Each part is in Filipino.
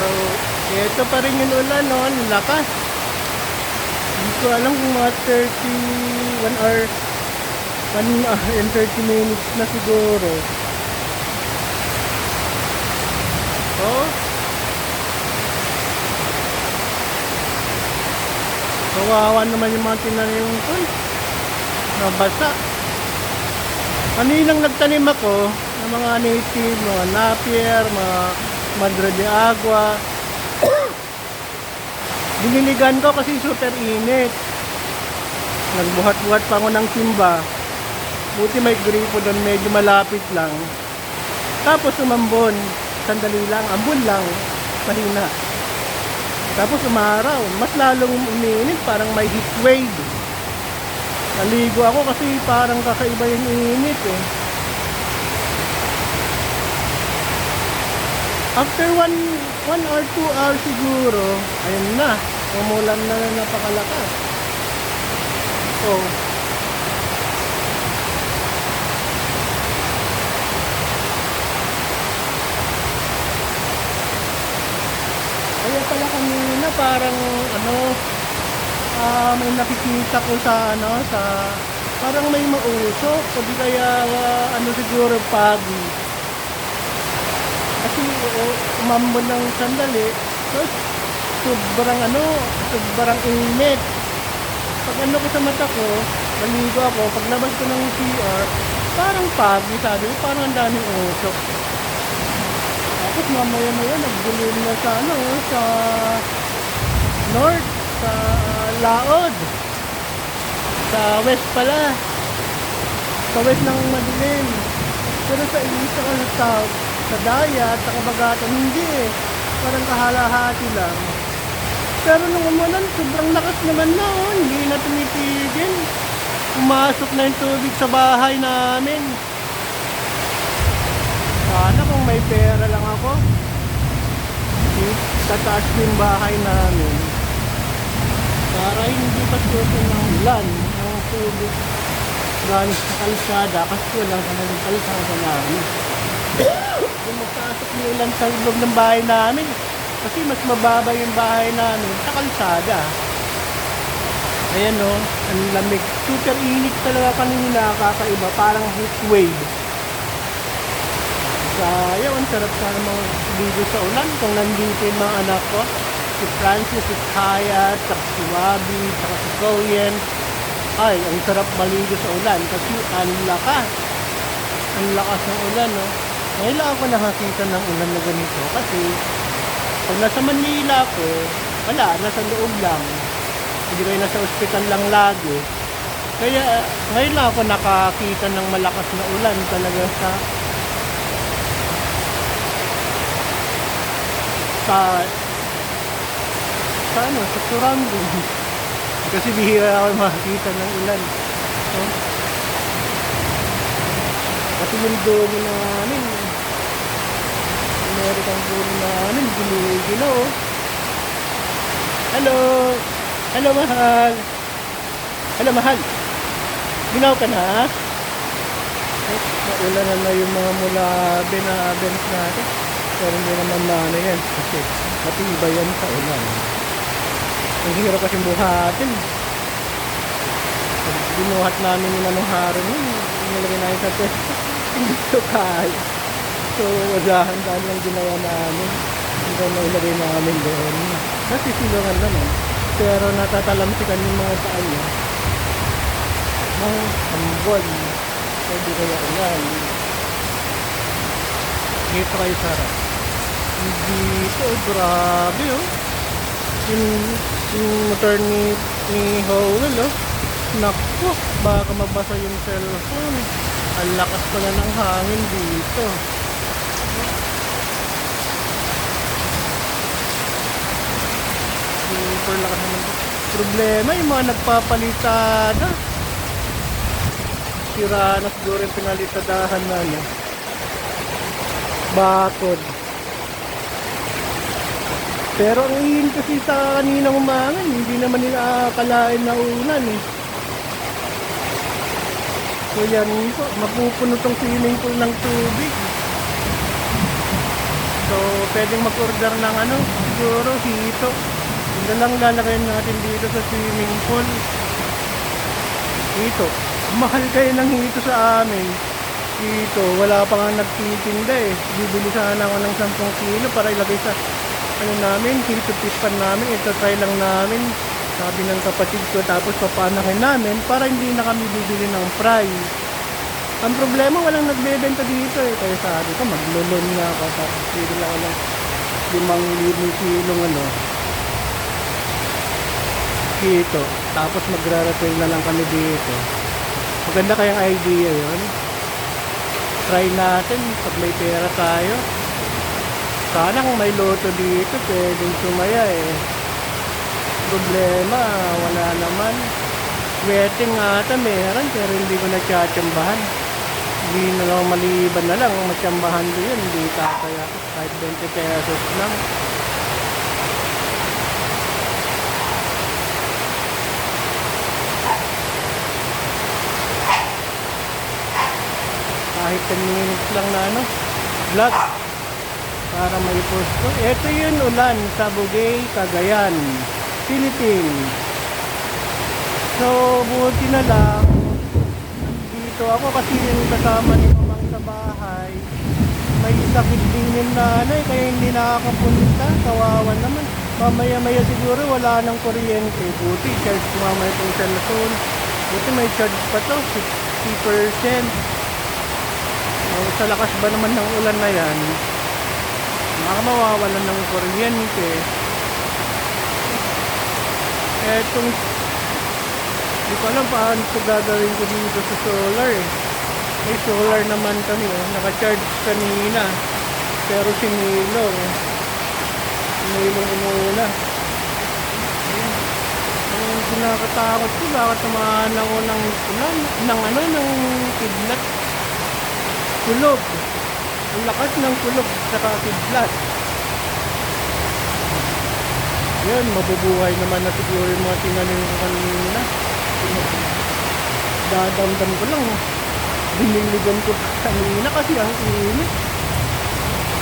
So, ito pa rin yung ulan, no? Lakas. Hindi ko alam kung mga 30, 1 hour, 1 hour and 30 minutes na siguro. Oh. Kawawa naman yung mga tinanim ko. eh. Nabasa. Kaninang nagtanim ako ng mga native, mga napier, mga madre de agua. Diniligan ko kasi super init. Nagbuhat-buhat pa ako ng simba. Buti may gripo doon, medyo malapit lang. Tapos umambon. Sandali lang, ambon lang. Mahina. Tapos umaraw. Mas lalong uminit, parang may heat wave. Naligo ako kasi parang kakaiba yung init eh. After one, one or two hours siguro, ayun na, umulan na na napakalakas. So, kaya pala kanina parang ano, ah may nakikita ko sa ano, sa parang may mausok, o di kaya ah, ano siguro pagi. Kasi uh, umambon ng sandali, tapos sobrang ano, sobrang init. Pag ano ko sa mata ko, naligo ako, paglabas ko ng CR, parang pagi, sabi ko, parang ang daming usok. Tapos mamaya maya nagdilim na sa ano, sa north, sa Laod. Sa west pala. Sa west ng madilim. Pero sa east ako sa south, sa Daya, sa Kabagatan, hindi eh. Parang kahalahati lang. Pero nung umulan, sobrang lakas naman na oh. Hindi na tumitigil. Pumasok na yung tubig sa bahay namin. Sana kung may pera lang ako, tataas yung bahay namin. Para hindi pa susunod ng ulan, ng tubig. Galing sa kalsada, kasi walang sa ng kalsada namin. Kung magpasok yung ulan sa loob ng bahay namin, kasi mas mababa yung bahay namin sa kalsada. Ayan o, ang lamig. Super init talaga kanina, kakaiba, parang heat wave. Sayang, ang sarap sana mga video sa ulan kung nandito yung mga anak ko. Si Francis, si Kaya, si Wabi, si Koyen. Ay, ang sarap maligo sa ulan kasi ang lakas. Ang lakas ng ulan, no? Ngayon lang ako nakakita ng ulan na ganito kasi pag nasa Manila ako, wala, nasa loob lang. Hindi kayo nasa ospital lang lagi. Kaya ngayon lang ako nakakita ng malakas na ulan talaga sa sa sa ano, sa surrounding. Kasi bihira ako makakita ng ulan. No? Kasi yung domo namin, American domo namin, ginigilo. oh. Hello! Hello, mahal! Hello, mahal! Ginaw ka na? Eh, Naulan na na yung mga mula binabens natin. Pero hindi naman na ano yan. Kasi matibay yan sa ulan. Ang hirap kasi buhatin. Binuhat namin yung anong haron yun, nilagay namin sa test. Hindi ko kaya. So, dahan-dahan lang ginawa namin. Hindi na ilagay namin doon. Nasisilungan naman. Pero natatalamsikan yung mga paan niya. Ng ambon. Pwede kaya ulan. Dito kayo sarap. Dito, grabe oh. Yung, yung motor ni, ni Howell oh. Naku, baka mabasa yung cellphone. Ang lakas pala ng hangin dito. Super lakas naman to. Problema yung mga nagpapalitada. Sira na siguro yung pinalitadahan na ano. Bakod. Pero ang ihin kasi sa kaninang umangan, hindi naman nila akalain na ulan eh. So yan po, mapupuno tong swimming pool ng tubig. So, pwedeng mag-order ng ano, siguro hito. Ito lang lalagay natin dito sa swimming pool. Hito. Mahal kayo ng hito sa amin. Hito, wala pa nga nagtitinda eh. Bibili sana ako ng 10 kilo para ilagay sa ano namin, hito pispan namin. Ito try lang namin. Sabi ng kapatid ko tapos papanakin namin para hindi na kami bibili ng fry. Ang problema, walang nagbebenta dito eh. Kaya sabi ko, maglulon nga ako. Tapos bibili ako ng limang limang kilong ano. Dito. Tapos magra-refill na lang kami dito. Maganda kayang idea yon. Try natin pag may pera tayo. Sana kung may loto dito, pwedeng sumaya eh. Problema, wala naman. Wedding nga ata meron pero hindi ko natsatsambahan. Hindi na lang maliban na lang matsambahan ko yun. Hindi tataya. Kahit 20 pesos lang. Kahit 10 minutes lang na ano, vlog. Para may post ko. Ito yun ulan sa Bugay, Cagayan, Philippines. So, buti na lang, dito ako kasi yung kasama ni mamang sa bahay. May sakit din yung nanay, kaya hindi nakakapunta. Kawawa naman. Mamaya-maya siguro wala nang kuryente. Buti, charge ko mamaya itong cellphone. Buti may charge pa to, 60%. Oh, sa lakas ba naman ng ulan na yan, baka mawawalan ng kuryente. Etong hindi ko alam paano ito gagawin ko dito sa solar eh. May solar naman kami oh. Naka-charge kanina. Pero sinilong. Sinilong umuna. Ayun. Ang kinakatakot ko, bakit naman ako ng ulan, ng ano, ng kidlat. Kulog. Ang lakas ng kulog sa kidlat. Yan, mabubuhay naman na siguro yung mga tinanim ko kanina. Dadamdam ko lang. Biniligan ko kanina kasi ang init.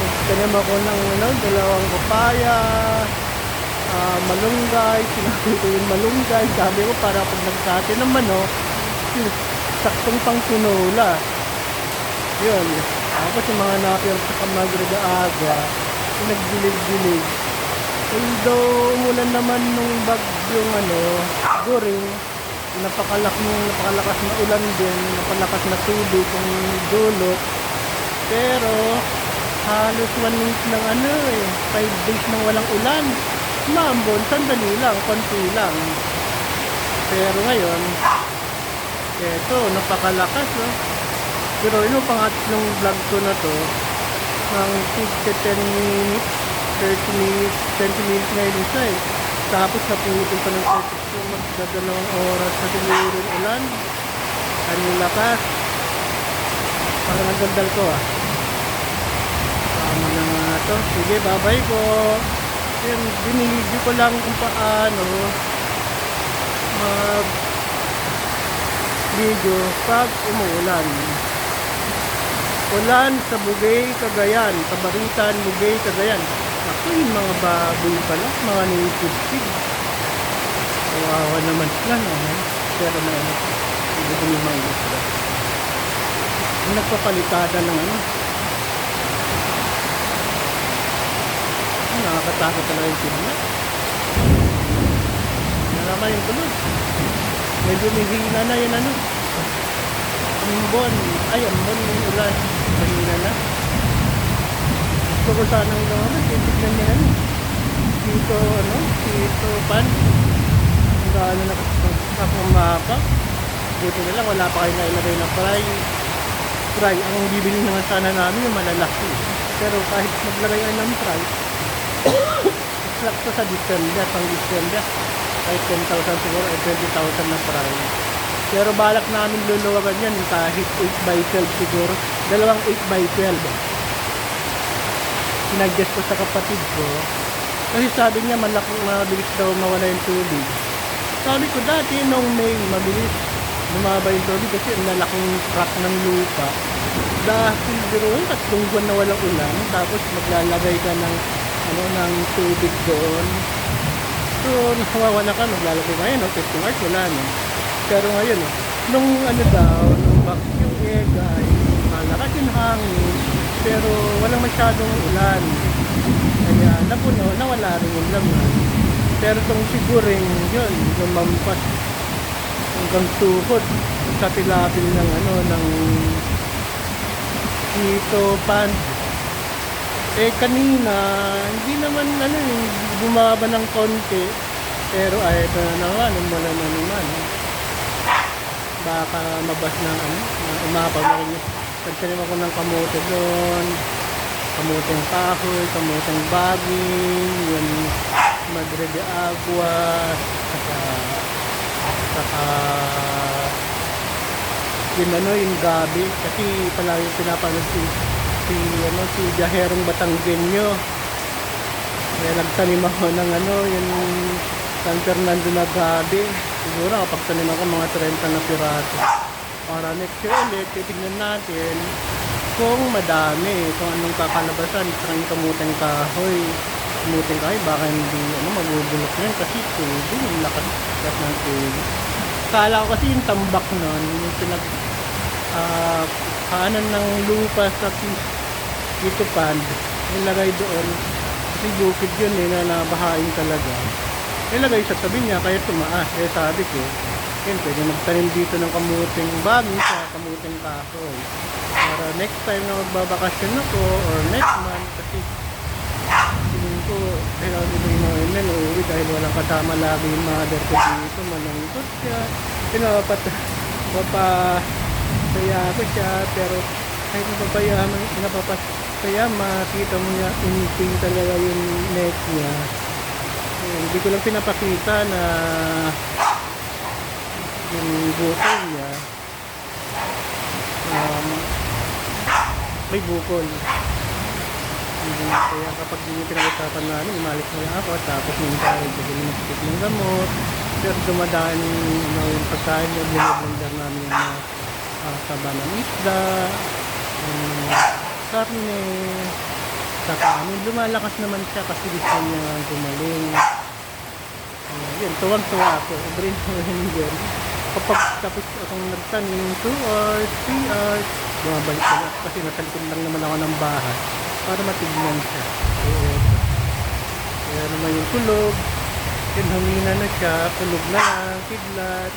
Nagtanim ako ng ano, dalawang papaya, ah, malunggay, sinabi ko yung malunggay. Sabi ko para pag nagkati ng manok, saktong pang tinola. Yun. Tapos yung mga napir sa kamagrega aga, nagdilig-dilig. Although umulan naman nung bagyong ano, Goring, napakalak napakalakas na ulan din, napalakas na tubig kung dulot. Pero halos one week ng ano eh, five days nang walang ulan. Maambon, sandali lang, konti lang. Pero ngayon, eto, napakalakas oh. Pero yung pangatlong vlog ko na to, ng 10 minutes, 30 minutes, 20 minutes ngayon isa eh. Tapos naputol pa ng 30 so magdadalawang oras na siguro yung ulan. Ano lakas. Parang nagdaldal ko ah. Tama na nga to. Sige, bye-bye po. Yun, binidyo ko lang kung paano mag video pag umuulan. Ulan sa Bugay, Cagayan. Tabaritan, Bugay, Cagayan. Ako yung mga baboy pala, mga native pig. Kawawa naman sila, no? Pero na hindi ko yung mga sila. Nagpapalitada ng ano. Nakakatakot talaga yung sila. Narama yung kulod. Medyo may hina na yun ano. Ambon. Ay, ambon yung ulan. Mahina na. Gusto ko sanang lumabas. Titignan niya ano. Dito, ano, dito pan. Ang gaano na sa pumapa. Buti na lang, wala pa kayo nailagay ng fry. Fry, ang bibili naman sana namin yung malalaki. Pero kahit maglagay ay ng fry, sakto sa December, pang December. Kahit 10,000 siguro, ay 20,000 na fry. Pero balak namin luluwagan yan kahit 8 by 12 siguro. Dalawang 8 by 12 sinadjust ko sa kapatid ko kasi sabi niya malaki mabilis daw mawala yung tubig sabi ko dati nung May mabilis Bumaba yung tubig kasi ang lalaking crack ng lupa. Dahil biruin, tatlong buwan na walang ulan, tapos maglalagay ka ng, ano, ng tubig doon. So, nakawawa na ka, maglalagay ka. Ayun, no, 15 hours, wala no. Pero ngayon, nung ano daw, nung vacuum egg, ay malakas yung hangin, pero walang masyadong ulan. Kaya napuno, nawala rin yung laman. Pero itong siguring yun, lumampas hanggang tuhod sa tilapil ng ano, ng dito pan. Eh kanina, hindi naman ano yung bumaba ng konti. Pero ay ito na naman, umulan na naman. Baka mabas ng ano, na umapaw na rin. Pagtanim ako ng kamote doon, kamuteng kahoy, kamuteng baging, yun, madre de agua, saka, saka, yun ano, yung gabi, kasi palagi pinapanood si, si, ano, si Biaherong Batanggenyo. Kaya nagtanim ako ng ano, yung San Fernando na gabi. Siguro kapag ako mga 30 na piraso. Para next year ulit, titignan natin kung madami, kung anong kakalabasan, parang kamuteng kahoy. Kamuteng kahoy, baka hindi, ano, magugulok yan kasi tubig, yung lakas, lakas ng tubig. Kala ko kasi yung tambak nun, yung pinag, kanan ng lupa sa dito pond, nilagay doon. Kasi bukid yun eh, na nabahain talaga. Nilagay sa tabi niya, kaya tumaas. Kaya sabi ko, yun, pwede magtanim dito ng kamuting bagay sa kamuting kahoy. Para next time na magbabakasyon ako, or next month, kasi tingin ko, kailangan nila yung mga ilan, uuwi dahil walang kasama lagi yung mother ko dito, malungkot siya. Pinapat, papa, saya ko siya, pero kahit napapayaman, napapasaya, makita mo niya, inting talaga yung neck niya. Hindi ko lang pinapakita na yung bukol niya um, may bukol. Na kaya kapag hindi pinag-usapan namin, umalis na lang ako tapos minsan bigyan ng tikit ng gamot. Pero dumadaan ano, yung pagkain yung binablender namin yung uh, taba ng isda, yung karne, saka ano, lumalakas naman siya kasi gusto niya gumaling. Uh, yun, tuwang-tuwa ako. Brain yun. Kapag tapos akong nagtanim 2 hours, 3 hours, bumabalik na kasi nasa likod lang naman ako ng bahay para matignan siya. Kaya, kaya naman yung kulog, yun humina na siya, kulog na lang, kidlat,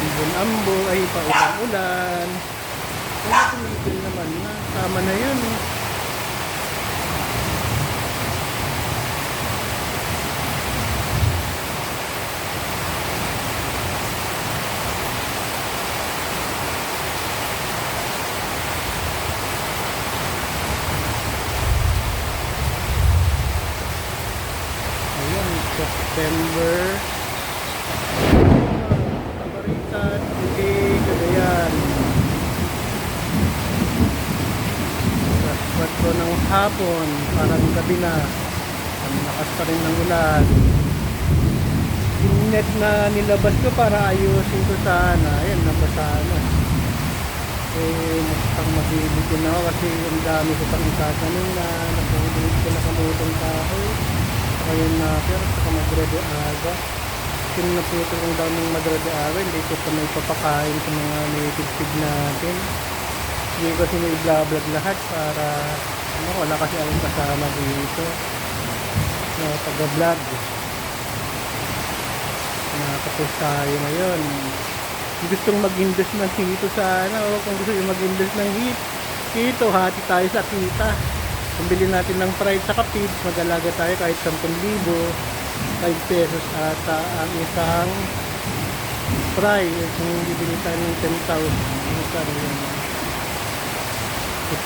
ambon-ambo, ay paulan-ulan. Kaya tumigil naman na, tama na yun. Ayan, September. Pabaritan, Bigay, Cagayan. Raspat ko ng hapon, parang gabi na. Ang pa rin ng ulan. Net na nilabas ko para ayusin ko sana. Ayan, nabasa na. Eh, mukhang mabibitin ako kasi ang dami ko pang itatanim na napulit ko na kamutong kahoy. Ngayon na pero saka magrede aga. Kung naputo kong daming magrede aga, hindi ko pa may papakain sa mga native natin. Hindi ko kasi may lahat para ano, wala kasi akong kasama dito na taga-vlog. Nakatapos tayo ngayon. Gustong mag-invest ng hito sana o kung gusto yung mag-invest ng hit, hito, hati tayo sa kita. Kung bilhin natin ng fried sa pigs, mag-alaga tayo kahit 10,000, 5 pesos ata ang isang fry. Kung bibili tayo ng 10,000, ano saan yun?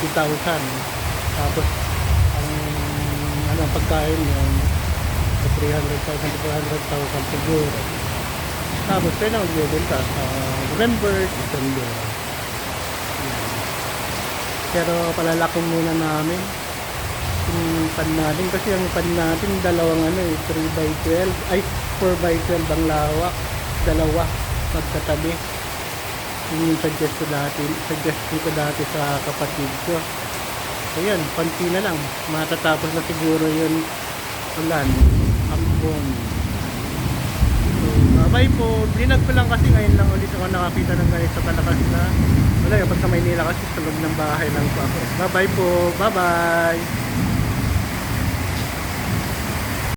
50,000. Tapos, ang ano, pagkain yun, sa 300,000 to 400,000 siguro. Tapos, pwede na magbibenta sa November, December. Pero palalakong muna namin yung pan natin kasi ang pan natin dalawang ano eh 3 by 12 ay 4 by 12 ang lawak dalawa magkatabi. Yun yung suggest ko dati, suggestion ko dati sa kapatid ko. Ayan, panti na lang. Matatapos na siguro yun ulan, ambon. So, bye po. Blinag ko lang kasi ngayon lang ulit ako nakakita ng ganito kalakas na. Wala yung pag sa Maynila kasi sa loob ng bahay lang po ako. Bye-bye po. Bye-bye.